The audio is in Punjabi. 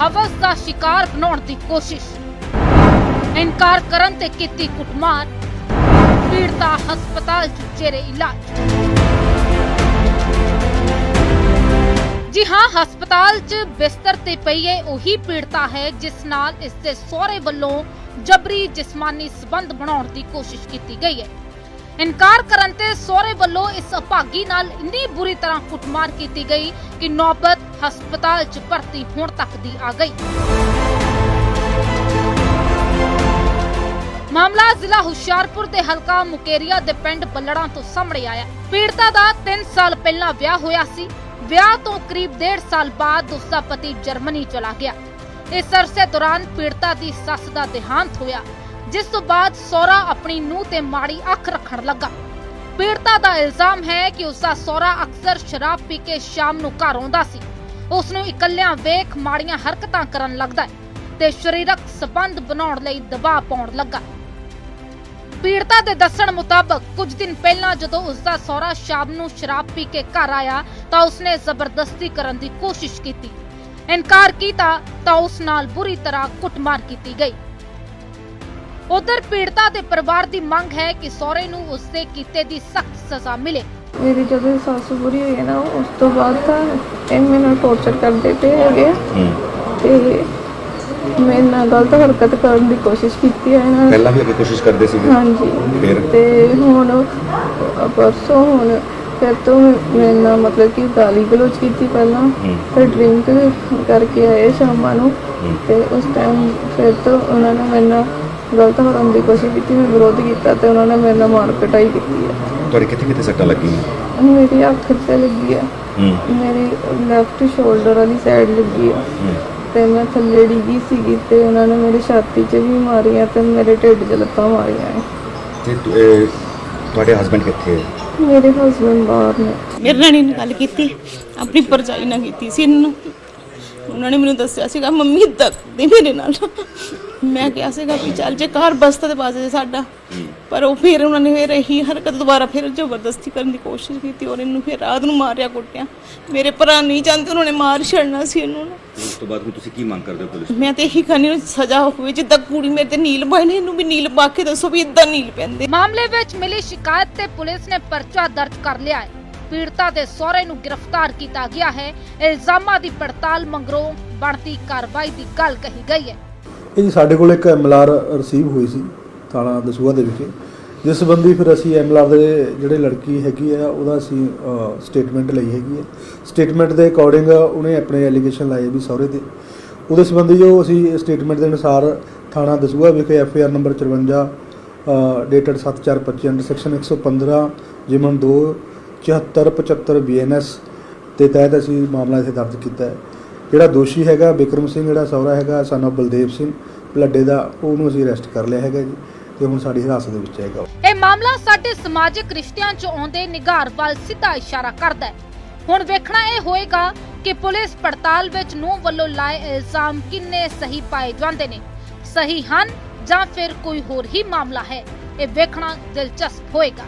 ਹਵਸ ਦਾ ਸ਼ਿਕਾਰ ਬਣਾਉਣ ਦੀ ਕੋਸ਼ਿਸ਼। ਇਨਕਾਰ ਕਰਨ ਤੇ ਕੀਤੀ ਕੁੱਟਮਾਰ। ਪੀੜਤਾ ਹਸਪਤਾਲ 'ਚ ਜੇਰੇ ਇਲਾਜ। ਜੀ ਹਾਂ, ਹਸਪਤਾਲ 'ਚ ਬਿਸਤਰ ਤੇ ਪਈ ਹੈ ਉਹੀ ਪੀੜਤਾ ਹੈ ਜਿਸ ਨਾਲ ਇਸ ਦੇ ਸਹੁਰੇ ਵੱਲੋਂ ਜਬਰੀ ਜਿਸਮਾਨੀ ਸਬੰਧ ਬਣਾਉਣ ਦੀ ਕੋਸ਼ਿਸ਼ ਕੀਤੀ ਗਈ ਹੈ। ਇਨਕਾਰ ਕਰਨ ਤੇ ਸਹੁਰੇ ਵੱਲੋਂ ਇਸ ਅਭਾਗੀ ਨਾਲ ਇੰਨੀ ਬੁਰੀ ਤਰ੍ਹਾਂ ਕੁੱਟਮਾਰ ਕੀਤੀ ਗਈ ਕਿ ਨੌਬਤ ਹਸਪਤਾਲ 'ਚ ਭਰਤੀ ਹੋਣ ਤੱਕ ਦੀ ਆ ਗਈ। ਮਾਮਲਾ ਜ਼ਿਲ੍ਹਾ ਹੁਸ਼ਿਆਰਪੁਰ ਦੇ ਹਲਕਾ ਮੁਕੇਰੀਆ ਦੇ ਪਿੰਡ ਬੱਲੜਾਂ ਤੋਂ ਸਾਹਮਣੇ ਆਇਆ ਪੀੜਤਾ ਦਾ 3 ਸਾਲ ਪਹਿਲਾਂ ਵਿਆਹ ਹੋਇਆ ਸੀ। ਵਿਆਹ ਤੋਂ ਕਰੀਬ 1.5 ਸਾਲ ਬਾਅਦ ਉਸ ਦਾ ਪਤੀ ਜਰਮਨੀ ਚਲਾ ਗਿਆ। ਇਸ ਅਰਸੇ ਦੌਰਾਨ ਪੀੜਤਾ ਦੀ ਸੱਸ ਦਾ ਦੇਹਾਂਤ ਹੋਇਆ, ਜਿਸ ਤੋਂ ਬਾਅਦ ਸਹੁਰਾ ਆਪਣੀ ਨੂੰਹ ਤੇ ਮਾੜੀ ਅੱਖ ਰੱਖਣ ਲੱਗਾ। ਪੀੜਤਾ ਦਾ ਇਲਜ਼ਾਮ ਹੈ ਕਿ ਉਸ ਦਾ ਸਹੁਰਾ ਅਕਸਰ ਸ਼ਰਾਬ ਪੀ ਕੇ ਸ਼ਾਮ ਨੂੰ ਘਰ ਆਉਂਦਾ ਸੀ। ਉਸ ਨੂੰ ਇਕੱਲਿਆਂ ਵੇਖ ਮਾੜੀਆਂ ਹਰਕਤਾਂ ਕਰਨ ਲੱਗਦਾ ਹੈ ਤੇ ਸਰੀਰਕ ਸਬੰਧ ਬਣਾਉਣ ਲਈ ਦਬਾਅ ਪਾਉਣ ਲੱਗਾ ਪੀੜਤਾ ਦੇ ਦੱਸਣ ਮੁਤਾਬਕ ਕੁਝ ਦਿਨ ਪਹਿਲਾਂ ਜਦੋਂ ਉਸ ਦਾ ਸਹੁਰਾ ਸ਼ਾਮ ਨੂੰ ਸ਼ਰਾਬ ਪੀ ਕੇ ਘਰ ਆਇਆ ਤਾਂ ਉਸਨੇ ਜ਼ਬਰਦਸਤੀ ਕਰਨ ਦੀ ਕੋਸ਼ਿਸ਼ ਕੀਤੀ। ਇਨਕਾਰ ਕੀਤਾ ਤਾਂ ਉਸ ਨਾਲ ਬੁਰੀ ਤਰ੍ਹਾਂ ਕੁੱਟਮਾਰ ਕੀਤੀ ਗਈ। ਉਧਰ ਪੀੜਤਾ ਦੇ ਪਰਿਵਾਰ ਦੀ ਮੰਗ ਹੈ ਕਿ ਸਹੁਰੇ ਨੂੰ ਉਸਦੇ ਕੀਤੇ ਦੀ ਸਖਤ ਸਜ਼ਾ ਮਿਲੇ। ਮੇਰੀ ਜਦੋਂ ਸੱਸ ਬੁਰੀ ਹੋਈ ਨਾ ਉਸ ਤੋਂ ਬਾਅਦ ਤਾਂ ਇਹ ਮੈਨੂੰ ਟੌਰਚਰ ਕਰਦੇ ਪਏ ਹੈਗੇ ਆ। ਤੇ ਮੇਰੇ ਨਾਲ ਗਲਤ ਹਰਕਤ ਕਰਨ ਦੀ ਕੋਸ਼ਿਸ਼ ਕੀਤੀ ਹੈ ਇਹਨਾਂ ਨੇ ਪਹਿਲਾਂ ਵੀ ਅੱਗੇ ਕੋਸ਼ਿਸ਼ ਕਰਦੇ ਸੀਗੇ ਹਾਂਜੀ। ਫਿਰ? ਤੇ ਹੁਣ ਅ, ਪਰਸੋਂ ਹੁਣ ਫਿਰ ਤੋਂ ਮੇਰੇ ਨਾਲ ਮਤਲਬ ਕਿ ਗਾਲੀ ਗਲੋਚ ਕੀਤੀ ਪਹਿਲਾਂ। ਹੂੰ। ਫਿਰ ਡਰਿੰਕ ਕਰਕੇ ਆਏ ਸ਼ਾਮਾਂ ਨੂੰ। ਹੂੰ। ਤੇ ਉਸ ਟਾਈਮ ਫਿਰ ਤੋਂ ਉਹਨਾਂ ਨੇ ਮੇਰੇ ਨਾਲ ਗਲਤ ਕਰਨ ਦੀ ਕੋਸ਼ਿਸ਼ ਕੀਤੀ ਮੈਂ ਵਿਰੋਧ ਕੀਤਾ ਤੇ ਉਹਨਾਂ ਨੇ ਮੇਰੇ ਨਾਲ ਮਾਰ ਕਟਾਈ ਕੀਤੀ ਹੈ। ਤੁਹਾਡੇ ਕਿੱਥੇ ਕਿੱਥੇ ਸੱਟਾਂ ਲੱਗੀਆਂ? ਮੇਰੀ ਅੱਖ ਤੇ ਲੱਗੀ ਹੈ। ਹੂੰ। ਮੇਰੀ ਲੈਫਟ ਸ਼ੋਲਡਰ ਵਾਲੀ ਸਾਈਡ ਲੱਗੀ ਆ ਹੂੰ। ਤੇ ਮੈਂ ਥੱਲੇ ਡਿੱਗੀ ਸੀਗੀ ਤੇ ਉਹਨਾਂ ਨੇ ਮੇਰੀ ਛਾਤੀ 'ਚ ਵੀ ਮਾਰੀਆਂ ਤੇ ਮੇਰੇ ਢਿੱਡ 'ਚ ਲੱਤਾਂ ਮਾਰੀਆਂ। ਤੇ ਤੁ- ਇਹ ਤੁਹਾਡੇ ਹਸਬੰਡ ਕਿੱਥੇ ਹੈ? ਮੇਰੇ ਹਸਬੰਡ ਬਾਹਰ ਨੇ। ਮੇਰੇ ਨਾਲ ਨਹੀਂ ਗੱਲ ਕੀਤੀ ਆਪਣੀ ਪਰਜਾਈ ਨਾਲ ਕੀਤੀ ਸੀ ਇਹਨਾਂ। ਉਹਨਾਂ ਨੇ ਮੈਨੂੰ ਦੱਸਿਆ ਸੀਗਾ ਮੰਮੀ ਏਦਾਂ ਕਰਦੀ ਮੇਰੇ ਨਾਲ। ਮੈਂ ਕਿਹਾ ਸੀਗਾ ਵੀ ਚੱਲ ਜੇ ਘਰ ਬਸਤਾ ਤੇ ਬਾਜ਼ੇ ਸਾਡਾ ਪਰ ਉਹ ਫਿਰ ਉਹਨਾਂ ਨੇ ਫਿਰ ਇਹੀ ਹਰਕਤ ਦੁਬਾਰਾ ਫਿਰ ਜ਼ਬਰਦਸਤੀ ਕਰਨ ਦੀ ਕੋਸ਼ਿਸ਼ ਕੀਤੀ ਔਰ ਇਹਨੂੰ ਫਿਰ ਰਾਤ ਨੂੰ ਮਾਰਿਆ ਕੁੱਟਿਆ। ਮੇਰੇ ਭਰਾ ਨਹੀਂ ਚਾਹੁੰਦੇ ਉਹਨਾਂ ਨੇ ਮਾਰ ਛੱਡਣਾ ਸੀ ਇਹਨੂੰ। ਨਾ। ਉਸ ਤੋਂ ਬਾਅਦ ਤੁਸੀਂ ਕੀ ਮੰਗ ਕਰਦੇ ਹੋ ਪੁਲਿਸ ਮੈਂ ਤੇ ਇਹੀ ਖਾਨੀ ਨੂੰ ਸਜ਼ਾ ਹੋਵੇ ਜਿੱਦਾਂ ਕੁੜੀ ਮੇਰੇ ਤੇ ਨੀਲ ਪਾਏ ਨੇ ਇਹਨੂੰ ਵੀ ਨੀਲ ਪਾ ਕੇ ਦੱਸੋ ਵੀ ਇਦਾਂ ਨੀਲ ਪੈਂਦੇ। ਮਾਮਲੇ ਵਿੱਚ ਮਿਲੀ ਸ਼ਿਕਾਇਤ ਤੇ ਪੁਲਿਸ ਨੇ ਪਰਚਾ ਦਰਜ ਕਰ ਲਿਆ ਹੈ। ਪੀੜਤਾ ਦੇ ਸਹੁਰੇ ਨੂੰ ਗ੍ਰਿਫਤਾਰ ਕੀਤਾ ਗਿਆ ਹੈ। ਇਲਜ਼ਾਮਾਂ ਦੀ ਪੜਤਾਲ ਮੰਗਰੋਂ ਬਣਦੀ ਕਾਰਵਾਈ ਦੀ ਗੱਲ ਕਹੀ ਗਈ ਹੈ। ਇਹ ਜੀ, ਸਾਡੇ ਕੋਲ ਇੱਕ ਐਮਐਲਆਰ ਰਿਸੀਵ ਹੋਈ ਸੀ ਥਾਣਾ ਦਸੂਹਾ ਦੇ ਵਿਖੇ। ਜਿਸ ਸੰਬੰਧੀ ਫਿਰ ਅਸੀਂ ਐਮਐਲਆਰ ਦੇ ਜਿਹੜੇ ਲੜਕੀ ਹੈਗੀ ਆ, ਉਹਦਾ ਅਸੀਂ ਸਟੇਟਮੈਂਟ ਲਈ ਹੈਗੀ ਹੈ ਸਟੇਟਮੈਂਟ ਦੇ ਅਕੋਰਡਿੰਗ ਉਹਨੇ ਆਪਣੇ ਐਲੀਗੇਸ਼ਨ ਲਾਏ ਵੀ ਸਹੁਰੇ ਤੇ। ਉਹਦੇ ਸੰਬੰਧੀ ਜੋ ਅਸੀਂ ਸਟੇਟਮੈਂਟ ਦੇ ਅਨੁਸਾਰ ਥਾਣਾ ਦਸੂਹਾ ਵਿਖੇ FIR number 54 dated 7425 under section 115 ਜਿਮਨ 2 7475 ਬੀਐਨਐਸ ਦੇ ਤਹਿਤ ਅਸੀਂ ਮਾਮਲਾ ਇੱਥੇ ਦਰਜ ਕੀਤਾ ਹੈ। ਜਿਹੜਾ ਦੋਸ਼ੀ ਹੈਗਾ ਬਿਕਰਮ ਸਿੰਘ, ਜਿਹੜਾ ਸਹੁਰਾ ਹੈਗਾ ਸਾਨੂੰ ਬਲਦੇਵ ਸਿੰਘ ਬਲੱਡੇ ਦਾ, ਉਹਨੂੰ ਅਸੀਂ ਅਰੈਸਟ ਕਰ ਲਿਆ ਹੈਗਾ ਜੀ ਤੇ ਹੁਣ ਸਾਡੀ ਹਿਰਾਸਤ ਦੇ ਵਿੱਚ ਹੈਗਾ ਇਹ ਮਾਮਲਾ ਸਾਡੇ ਸਮਾਜਿਕ ਰਿਸ਼ਤਿਆਂ 'ਚ ਆਉਂਦੇ ਨਿਗਾਰ ਵੱਲ ਸਿੱਧਾ ਇਸ਼ਾਰਾ ਕਰਦਾ ਹੈ। ਹੁਣ ਵੇਖਣਾ ਇਹ ਹੋਏਗਾ ਕਿ ਪੁਲਿਸ ਪੜਤਾਲ ਵਿੱਚ ਨੂੰ ਵੱਲੋਂ ਲਾਏ ਇਲਜ਼ਾਮ ਕਿੰਨੇ ਸਹੀ ਪਾਏ ਜਾਂਦੇ ਨੇ। ਸਹੀ ਹਨ ਜਾਂ ਫਿਰ ਕੋਈ ਹੋਰ ਹੀ ਮਾਮਲਾ ਹੈ, ਇਹ ਵੇਖਣਾ ਦਿਲਚਸਪ ਹੋਏਗਾ।